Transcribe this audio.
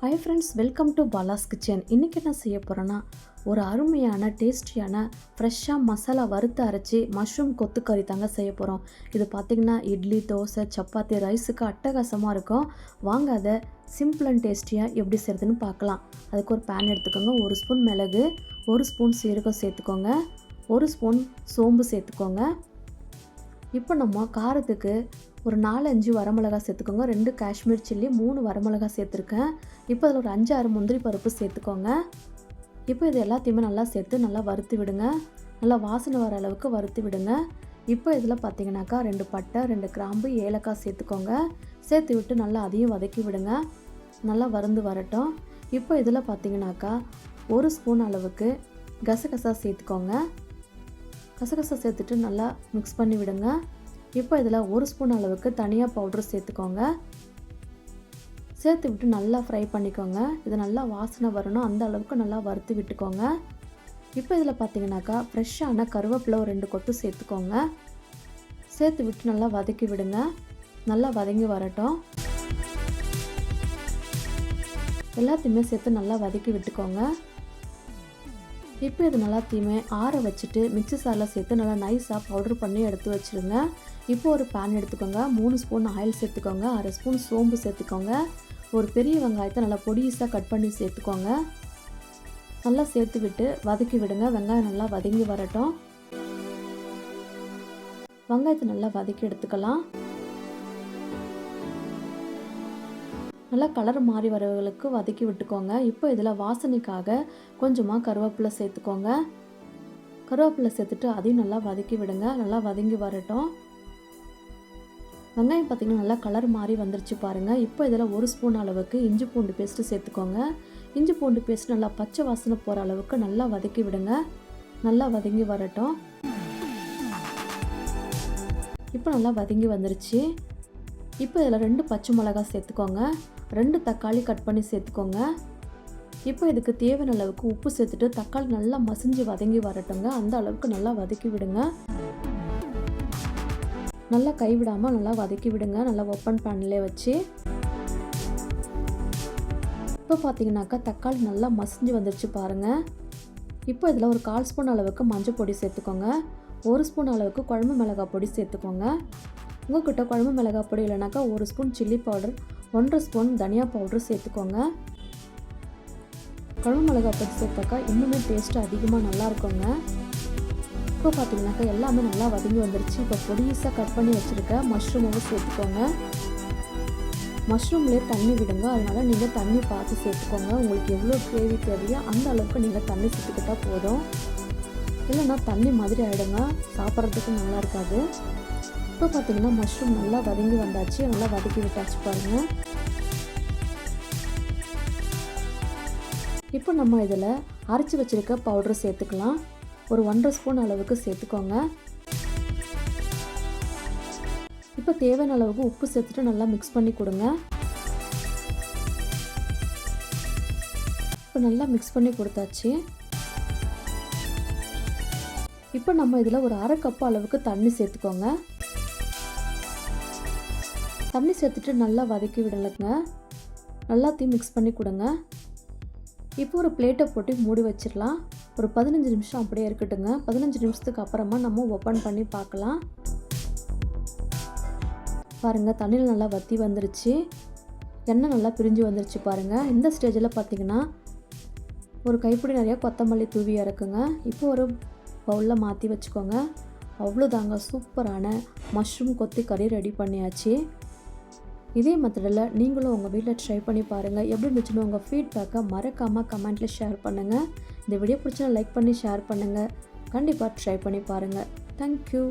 Hi friends welcome to Bala's kitchen இன்றைக்கி என்ன செய்ய போகிறேன்னா ஒரு அருமையான டேஸ்டியான ஃப்ரெஷ்ஷாக மசாலா வறுத்து அரைச்சி மஷ்ரூம் கொத்துக்கறி தாங்க செய்ய போகிறோம் இது பார்த்திங்கன்னா இட்லி தோசை சப்பாத்தி ரைஸுக்கு அட்டகாசமாக இருக்கும். வாங்க அதை சிம்பிள் அண்ட் டேஸ்டியாக எப்படி செய்கிறதுன்னு பார்க்கலாம் அதுக்கு ஒரு பேன் எடுத்துக்கோங்க. ஒரு ஸ்பூன் மிளகு ஒரு ஸ்பூன் சீரகம் சேர்த்துக்கோங்க. ஒரு ஸ்பூன் சோம்பு சேர்த்துக்கோங்க. இப்போ நம்ம காரத்துக்கு ஒரு நாலஞ்சு வரமிளகா சேர்த்துக்கோங்க. ரெண்டு காஷ்மீர் சில்லி மூணு வரமிளகா சேர்த்துருக்கேன். இப்போ அதில் ஒரு அஞ்சு ஆறு முந்திரி பருப்பு சேர்த்துக்கோங்க. இப்போ இது எல்லாத்தையுமே நல்லா சேர்த்து நல்லா வறுத்து விடுங்க. நல்லா வாசனை வர அளவுக்கு வறுத்து விடுங்க. இப்போ இதில் பார்த்தீங்கன்னாக்கா ரெண்டு பட்டை ரெண்டு கிராம்பு ஏலக்காய் சேர்த்துக்கோங்க. சேர்த்து விட்டு நல்லா அதையும் வதக்கி விடுங்க. நல்லா வறுந்து வரட்டும். இப்போ இதில் பார்த்தீங்கன்னாக்கா ஒரு ஸ்பூன் அளவுக்கு கசகசா சேர்த்துக்கோங்க. கசகசா சேர்த்துட்டு நல்லா மிக்ஸ் பண்ணி விடுங்க. இப்போ இதில் ஒரு ஸ்பூன் அளவுக்கு தனியாக பவுடர் சேர்த்துக்கோங்க. சேர்த்து விட்டு நல்லா ஃப்ரை பண்ணிக்கோங்க. இது நல்லா வாசனை வரணும். அந்த அளவுக்கு நல்லா வறுத்து விட்டுக்கோங்க. இப்போ இதில் பார்த்தீங்கன்னாக்கா ஃப்ரெஷ்ஷான கருவேப்பிலை ஒரு ரெண்டு கொத்து சேர்த்துக்கோங்க. சேர்த்து விட்டு நல்லா வதக்கி விடுங்க. நல்லா வதங்கி வரட்டும். எல்லாத்தையுமே சேர்த்து நல்லா வதக்கி விட்டுக்கோங்க. இப்போ இது எல்லாத்தையுமே ஆற வச்சுட்டு மிக்சி சாரில் சேர்த்து நல்லா நைஸாக பவுடர் பண்ணி எடுத்து வச்சுருங்க. இப்போ ஒரு பேன் எடுத்துக்கோங்க. மூணு ஸ்பூன் ஆயில் சேர்த்துக்கோங்க. அரை ஸ்பூன் சோம்பு சேர்த்துக்கோங்க. ஒரு பெரிய வெங்காயத்தை நல்லா பொடியீஸாக கட் பண்ணி சேர்த்துக்கோங்க. நல்லா சேர்த்து விட்டு வதக்கி விடுங்க. வெங்காயம் நல்லா வதங்கி வரட்டும். வெங்காயத்தை நல்லா வதக்கி எடுத்துக்கலாம். நல்லா கலர் மாறி வரவங்களுக்கு வதக்கி விட்டுக்கோங்க. இப்போ இதில் வாசனைக்காக கொஞ்சமாக கருவேப்பிலை சேர்த்துக்கோங்க. கருவேப்பிலை சேர்த்துட்டு அதையும் நல்லா வதக்கி விடுங்க. நல்லா வதங்கி வரட்டும். வெங்காயம் பார்த்திங்கன்னா நல்லா கலர் மாறி வந்துருச்சு பாருங்கள் இப்போ இதில் ஒரு ஸ்பூன் அளவுக்கு இஞ்சி பூண்டு பேஸ்ட்டு சேர்த்துக்கோங்க. இஞ்சி பூண்டு பேஸ்ட் நல்லா பச்சை வாசனை போகிற அளவுக்கு நல்லா வதக்கி விடுங்க. நல்லா வதங்கி வரட்டும். இப்போ நல்லா வதங்கி வந்துருச்சு. இப்போ இதில் ரெண்டு பச்சை மிளகா சேர்த்துக்கோங்க. ரெண்டு தக்காளி கட் பண்ணி சேர்த்துக்கோங்க. இப்போ இதுக்கு தேவையான அளவுக்கு உப்பு சேர்த்துட்டு தக்காளி நல்லா மசிஞ்சு வதங்கி வரட்டுங்க. அந்த அளவுக்கு நல்லா வதக்கி விடுங்க. நல்லா கைவிடாமல் நல்லா வதக்கி விடுங்க. நல்லா ஓப்பன் பேன்லேயே வச்சு. இப்போ பார்த்தீங்கன்னாக்கா தக்காளி நல்லா மசிஞ்சு வந்துருச்சு பாருங்கள் இப்போ இதில் ஒரு கால் ஸ்பூன் அளவுக்கு மஞ்சள் பொடி சேர்த்துக்கோங்க. ஒரு ஸ்பூன் அளவுக்கு குழம்பு மிளகாய் பொடி சேர்த்துக்கோங்க. உங்கள்கிட்ட குழம்பு மிளகாய் பொடி இல்லைனாக்கா ஒரு ஸ்பூன் சில்லி பவுடர் ஒன்றரை ஸ்பூன் தனியா பவுடர் சேர்த்துக்கோங்க. குழம்பு மிளகாய் பொடி சேர்த்தாக்கா இன்னுமே டேஸ்ட்டு அதிகமாக நல்லா இருக்குங்க. இப்போ பார்த்தீங்கன்னாக்கா எல்லாமே நல்லா வதங்கி வந்துருச்சு. இப்போ பொடிசாக கட் பண்ணி வச்சுருக்க மஷ்ரூமும் சேர்த்துக்கோங்க. மஷ்ரூம்லேயே தண்ணி விடுங்க. அதனால் நீங்கள் தண்ணி பார்த்து சேர்த்துக்கோங்க. உங்களுக்கு எவ்வளோ கிரேவி தேவையோ அந்த அளவுக்கு நீங்கள் தண்ணி சேர்த்துக்கிட்டால் போதும். இல்லைன்னா தண்ணி மாதிரி ஆகிடுங்க சாப்பிட்றதுக்கு நல்லா இருக்காது. இப்போ பார்த்தீங்கன்னா மஷ்ரூம் நல்லா வதங்கி வந்தாச்சு. நல்லா வதக்கி விட்டாச்சு பாருங்கள் இப்போ நம்ம இதில் அரைச்சி வச்சுருக்க பவுடர் சேர்த்துக்கலாம். ஒரு ஒன்றரை ஸ்பூன் அளவுக்கு சேர்த்துக்கோங்க. இப்போ தேவையான அளவுக்கு உப்பு சேர்த்துட்டு நல்லா மிக்ஸ் பண்ணி கொடுங்க. இப்போ நல்லா மிக்ஸ் பண்ணி கொடுத்தாச்சு. இப்போ நம்ம இதில் ஒரு அரை கப்பு அளவுக்கு தண்ணி சேர்த்துக்கோங்க. தண்ணி சேர்த்துட்டு நல்லா வதக்கி விடலைங்க. நல்லாத்தையும் மிக்ஸ் பண்ணி கொடுங்க. இப்போ ஒரு பிளேட்டை போட்டு மூடி வச்சிடலாம். ஒரு பதினஞ்சு நிமிஷம் அப்படியே இருக்கட்டுங்க. பதினஞ்சு நிமிஷத்துக்கு அப்புறமா நம்ம ஓப்பன் பண்ணி பார்க்கலாம். பாருங்கள் தண்ணியில் நல்லா வற்றி வந்துருச்சு. எண்ணெய் நல்லா பிரிஞ்சு வந்துருச்சு பாருங்கள் இந்த ஸ்டேஜில் பார்த்தீங்கன்னா ஒரு கைப்பிடி நிறையா கொத்தமல்லி தூவி இறக்குங்க. இப்போ ஒரு பவுலில் மாற்றி வச்சுக்கோங்க. அவ்வளோதாங்க சூப்பரான மஷ்ரூம் கொத்தி கறி ரெடி பண்ணியாச்சு. இதே மெத்தடில் நீங்களும் உங்கள் வீட்டில் ட்ரை பண்ணி பாருங்கள் எப்படி இருந்துச்சுன்னு உங்கள் ஃபீட்பேக்கை மறக்காமல் கமெண்ட்டில் ஷேர் பண்ணுங்கள் இந்த வீடியோ பிடிச்சா லைக் பண்ணி ஷேர் பண்ணுங்கள் கண்டிப்பாக ட்ரை பண்ணி பாருங்கள் தேங்க்யூ